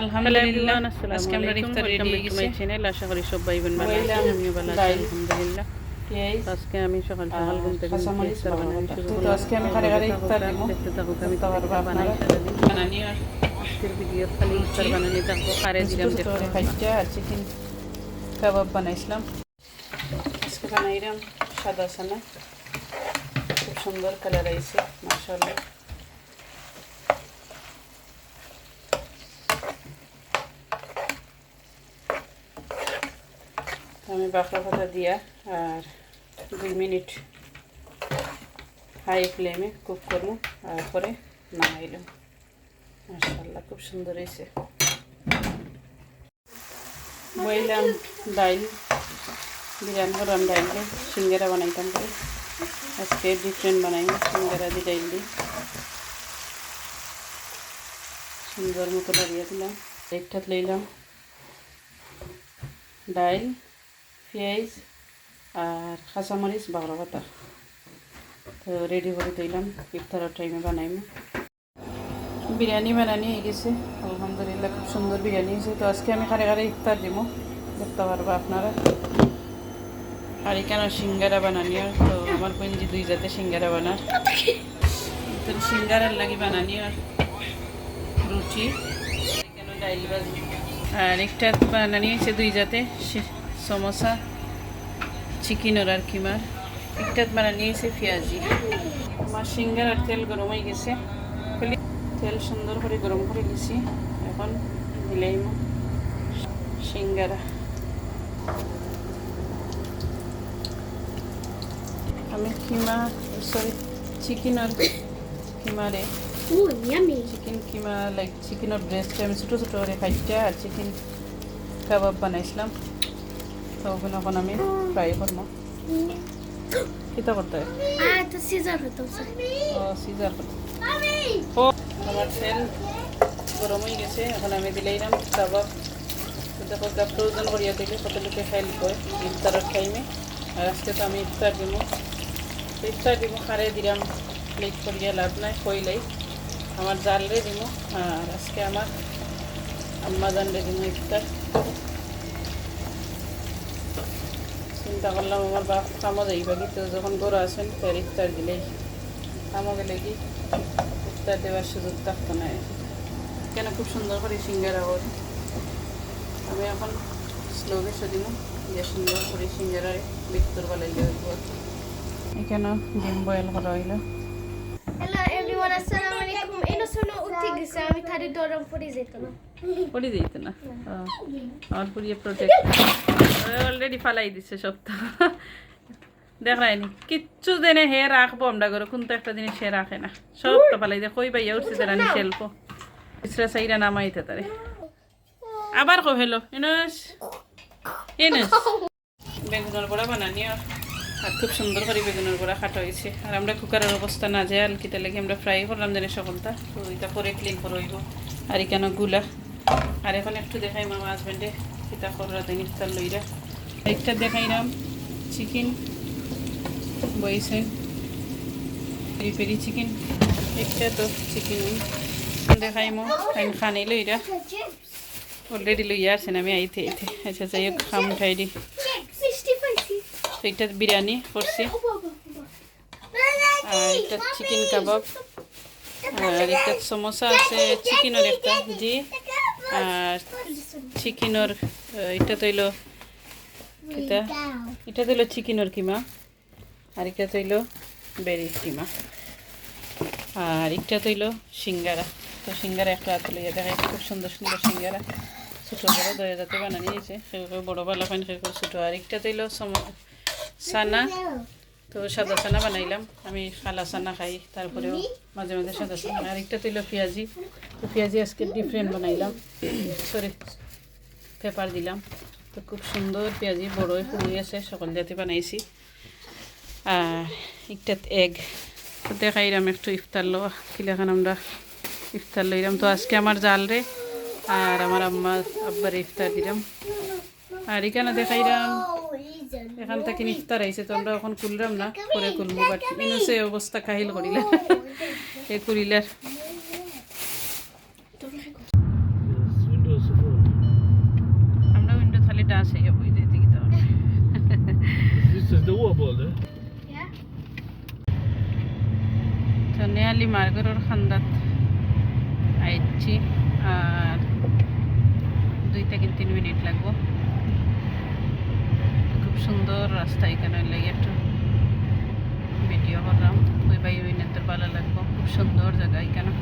আলহামদুলিল্লাহ। আজকে আমরা ইফতার রেডি হয়ে গেছি my আশা করি সবাই বোন ভালো আছেন আমিও ভালো আছি আলহামদুলিল্লাহ। আজকে আমি সকাল সকাল ঘুম থেকে ইফতার বানানো বানানো। শুরু করলাম। আজকে আমি খালি খালি ইফতার দিব। দেখতে থাকুক আমি দেখতে বানাই সারাদিন। বানানি আর আজকের ভিডিও খালি ইফতার বানানি থাকব খারে দিলাম ছোট ছোট খাইটা আর চিকেন কাবাব বানাইছিলাম। আজকে বানাইলাম সাদা সানা খুব সুন্দর কালার আইছে মাশাআল্লাহ। আমি বাঁকড়া পাতা দিয়া আর দুই মিনিট হাই ফ্লেমে কুক করব আর পরে নামাইলাম। মাশাআল্লাহ, খুব সুন্দর হয়েছে। বইলাম ডাইল, বিরিয়ানি করলাম ডাইল সিঙ্গারা বানাইতাম করে আজকে ডিফারেন্ট বানাই সিঙ্গারা দিয়ে ডাইল দিই সুন্দর মতো লাগিয়ে দিলাম। লইলাম। ডাইল পেঁয়াজ আর কাঁচামরিচ বাগড়া পাতা তো রেডি করে দিলাম। ইফতারের টাইমে বানাইম। বিরিয়ানি বানানি হয়ে গেছে। আলহামদুলিল্লাহ, খুব সুন্দর বিরিয়ানি হয়েছে। তো আজকে আমি খারে খারে ইফতার দিব দেখতে পারব আপনারা। আর এখানে সিঙ্গারা বানানি আর, তো আমার পঞ্জি দুই জাতে সিঙ্গারা বানার। তো সিঙ্গারার লাগি বানানি আর রুটি। এখানে ডাইল বাজি আর একটা বানানি হয়েছে দুই জাতে। সমোসা চিকেনের আর কিমার একটা বানানি হয়েছে পেঁয়াজি। আমার সিঙ্গারার তেল গরম হয়ে গেছে। খালি তেল সুন্দর করে গরম করে দিছি এখন দিলেই সিঙ্গারা। আমি কিমা সরি চিকেনের কিমারে। Ooh, yummy. Chicken keema like চিকেনের ব্রেস্ট আমি ছোটো ছোটো করে খাইটা আর চিকেন কাবাব বানাইছিলাম। তো ওগুলো এখন আমি ফ্রাই করব। কিতা করতে? with those. ও সিজার করতে ও আমার তেল গরম হয়ে গেছে এখন আমি দিলাইলাম কাবাব দেখো তা ফ্রোজন করিয়া দিলে কত লোকে হেল্প হয় ইফতারের টাইমে আর আজকে তো আমি ইফতার দিব। ইফতার দিব খারে দিলাম লেট করিয়া লাভ নাই কইলাই। আমার জালরে দিব আর আজকে আমার আম্মা জানরে দিব ইফতার। চিন্তা করলাম আমার বাপ কামও যাইবা কিন্তু যখন গরু আসেন তার ইফতার দিলেই কামও গেলে কি ইফতার দেওয়ার সুযোগ থাকতো না। কেন খুব সুন্দর করে সিঙ্গারা ওর আমি এখন স্লো বেসে দিব যে সুন্দর করে সিঙ্গারা বিক্তর বেলায় দেব এখানে ডিম বয়েল করা হইল। Gisa, আমি থারি দরম পড়ে যেত না। পড়ে দিত না? ও, আমার পুরিয়ে প্রোটেক্ট অলরেডি ফালাই দিছে সব তো দেখায়নি কিচ্ছু দেনে হে রাখব আমরা করে কোনটা একটা জিনিস হে রাখে না। সব তো ফালাই দিয়ে কই বাইয়া উঠছে তারা নি শেল্প ইসরা সাইরা নামাইতে তারে। আবার কো হেলো এনস এনস বেগুনের বড়া বানানি আর খুব সুন্দর করে বেগুনের বড়া খাটা হয়েছে। আর আমরা কুকারের অবস্থা না যায় আলকিতে লেগে আমরা ফ্রাই করলাম জানি সকলটা। তো এটা পরে ক্লিন করে হইব। আর এখানে গুলা। আর এখন একটু দেখাই মামা হাজবেন্ডে কিতা কররা দিন ইফতার লইরা। একটা দেখাইলাম চিকেন বইছে। পেরি পেরি চিকেন একটা তো চিকেন দেখাইমো খাইন খানি লইরা। অলরেডি লইয়া আসেন, আমি আইতে আইতে। আচ্ছা যাই হোক খাম উঠাই দি। 65 তো এটা বিরিয়ানি করছি। আর এটা চিকেন কাবাব আর একটা সমোসা আছে চিকেনের একটা, জি। আর চিকেনের এটা তৈল এটা এটা তৈল চিকেনের কিমা, আর এটা তৈল বেরি কিমা। আর একটা তৈল সিঙ্গারা। তো সিঙ্গারা একটা লইয়া দেখা খুব সুন্দর সুন্দর সিঙ্গারা। ছোটো বড়ো দয়া যাতে বানানি হয়েছে। বড়ো ভালো পানি সেগুলো ছোটো। আর একটা তৈল সানা। তো সাদা চানা বানাইলাম। আমি খালা চানা খাই, তারপরেও মাঝে মাঝে সাদা চানা আর একটা তৈল পেঁয়াজি। তো পেঁয়াজি আজকে ডিফারেন্ট বানাইলাম। সরি পেপার দিলাম। তো খুব সুন্দর পেঁয়াজি, বড়ই পুড়ি আছে, সকল জাতি বানাইছি। আর একটা এগ তো দেখাইলাম একটু ইফতার লো কিলাখান আমরা ইফতার লইলাম তো আজকে আমার জাল রে, আর আমার আম্মা, আব্বার ইফতার দিলাম আর এখানে দেখাইলাম এখান থেকে ইফতার আইছে, তো আমরা এখন খুললাম না, পরে খুলবো বাট অবস্থা কাহিল করিলে। এ করিলার। নেয়ালি মার্গরের খান্দাত আইছি, আর দুই থেকে তিন মিনিট লাগবো। খুব সুন্দর রাস্তা এখানে লেগে একটু ভিডিও করলাম। ওই বাই ওই নেতার ভালো লাগবো। খুব সুন্দর জায়গা এখানে।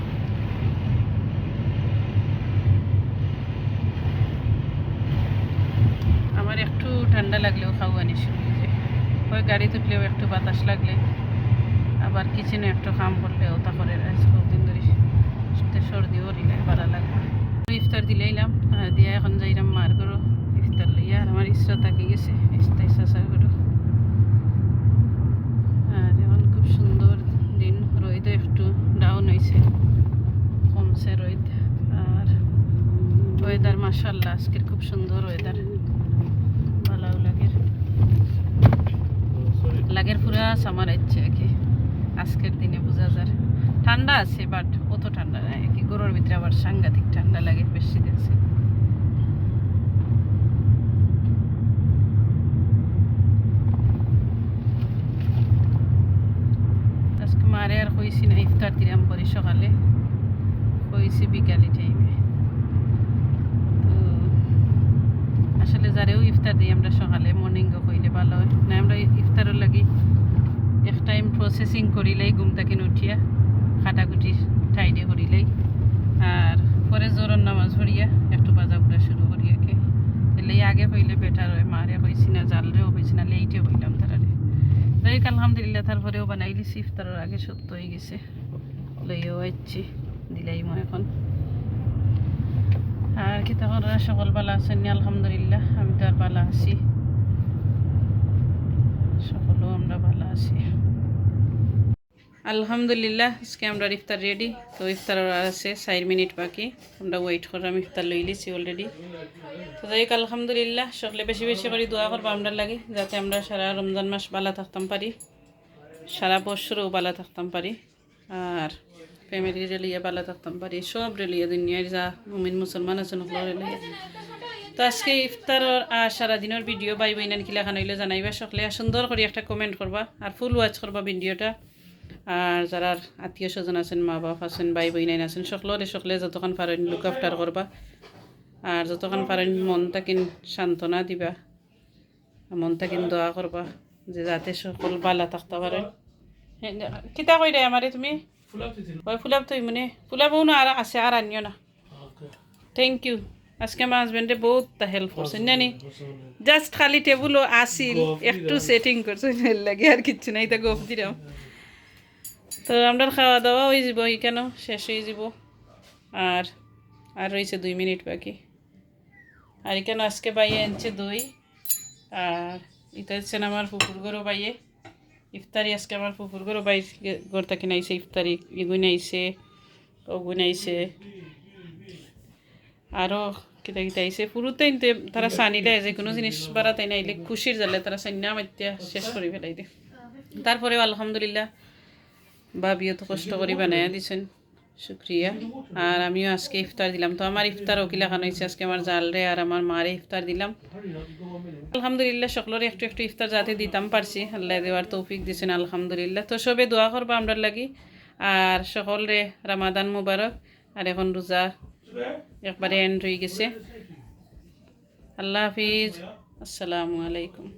আমার একটু ঠান্ডা লাগলেও হয়ে যায়। ওই গাড়ি তুললেও একটু বাতাস লাগলে। আবার কিচেনে একটু কাম করলে ওটা করে দিন ধরে সর্দিও দিলে ভালো লাগবে ইফতার দিলেইলাম আর দিয়া এখন যাইলাম মার করো ইফতার লইয়া। আর আমার ইচ্ছা থাকি গেছে ইস্তা ইচ্ছা করো আর এখন খুব সুন্দর দিন রোদ একটু ডাউন হয়েছে কমছে রোদ। আর ওয়েদার মাসাল্লাহ আজকের খুব সুন্দর ওয়েদার ভালো লাগে। লাগের পুরা সামার ইচ্ছে আর কি আজকের দিনে বোঝা যায়। ঠান্ডা আছে বাট অত ঠান্ডা নাই। কি গরুর ভিতরে আবার সাংঘাতিক ঠান্ডা লাগে বেশি দিচ্ছে আজকে মারে আর কইছি না, ইফতার দিলাম করি সকালে। কইছি বিকালে টাইমে তো আসলে যারেও ইফতার দিই আমরা সকালে মর্নিং কইলে ভালো হয়। না, আমরা ইফতারের লাগি এক টাইম প্রসেসিং করিলেই ঘুম থেকে উঠিয়া কাটাকুটি ঠাইডে করিলেই। আর পরে জোরন নামাজ পড়িয়া একটু বাজা পুরা শুরু করিয়া কে। এলে আগে হইলে বেটার হয় মারে হয়েছি না জালরেও হয়েছি না লেইটে হইলাম তারারে। হোক, আলহামদুলিল্লাহ তারপরেও বানাই দিছি ইফতারের আগে সত্য হয়ে গেছে। লইয়াও আইছি দিলাই মই এখন। আর কি তখন সকল ভালো আছেন? আলহামদুলিল্লাহ আমি তো আর ভালো আছি। সকলেও আমরা ভালো আলহামদুলিল্লাহ, আজকে আমরা ইফতার রেডি তো ইফতার আছে, চার মিনিট বাকি। আমরা ওয়েট করে আমি ইফতার লই লিছি অলরেডি তো যাই আলহামদুলিল্লাহ, সকলে বেশি বেশি করে দোয়া করব আমরা লাগে, যাতে আমরা সারা রমজান মাস বালা থাকতাম পারি। সারা বছরও বালা থাকতাম পারি। আর ফ্যামিলি রেলিয়ে বালা থাকতাম পারি সব রেলিয়ে দুনিয়ার যা মুমিন মুসলমান ওগুলো রেলিয়ে তো আজকে ইফতারের আর সারা সারাদিনের ভিডিও বাই বইনান কিলা খান হইলে, জানাইবা সকলে। সুন্দর করে একটা কমেন্ট করবা, আর ফুল ওয়াচ করবা ভিডিওটা আর যারা আত্মীয় স্বজন আছেন, মা বাপ আছেন, ভাই বইনাইন আছেন সকলরে সকলে যতক্ষণ পারেন লুক আফটার করবা। আর যতক্ষণ পারেন মনটা কিন সান্ত্বনা দিবা, মনটা কিন দোয়া করবা, যে যাতে সকল বালা থাকতে পারেন কিতা কই রে আমারে তুমি? ওই ফুলাব তুই মানে? ফুলাবও না, আর আছে, আর আনিও না। থ্যাংক ইউ আজকে আমার হাজবেন্ডে বহুত হেল্প করছেন জানি জাস্ট খালি টেবুলও আসিল একটু সেটিং করছে লাগে আর কিচ্ছু নাই, তা গপ দিলাম। তো আমরা খাওয়া দাওয়া হয়ে যাব কেন? শেষ হয়ে যাব। আর আর রয়েছে দুই মিনিট বাকি। আর এখানে আজকে বাইয়ে আনছে দই। আর এটা হচ্ছে আমার পুকুর গরু বাইয়ে। ইফতারি আজকে আমার পুকুর গরু বাই ঘর থেকে নাইছে, ইফতারি এগুন আইছে, ওগুন আইছে। আরও কিতা কিতা আইছে। পুরোতে তারা সানিলে যে কোনো জিনিস বাড়াতাই নাইলে খুশির জালে তারা সান্না মাতিয়া শেষ করে ফেলাই দে তারপরেও আলহামদুলিল্লাহ ভাবিও তো কষ্ট করে বানাইয়া দিছেন। শুক্রিয়া। আর আমিও আজকে ইফতার দিলাম। তো আমার ইফতার ওকিলা খান হয়েছে আজকে আমার জালরে আর আমার মারে ইফতার দিলাম। আলহামদুলিল্লাহ, সকলের একটু একটু ইফতার যাতে দিতাম পারছি। আল্লাহ দেওয়ার তৌফিক দিছেন, আলহামদুলিল্লাহ। তো সবে দোয়া করব আমরা লাগি। আর সকলরে রামাদান মুবারক। আর এখন রোজা একবারে এন্ড হয়ে গেছে। আল্লাহ হাফিজ। আসসালামু আলাইকুম।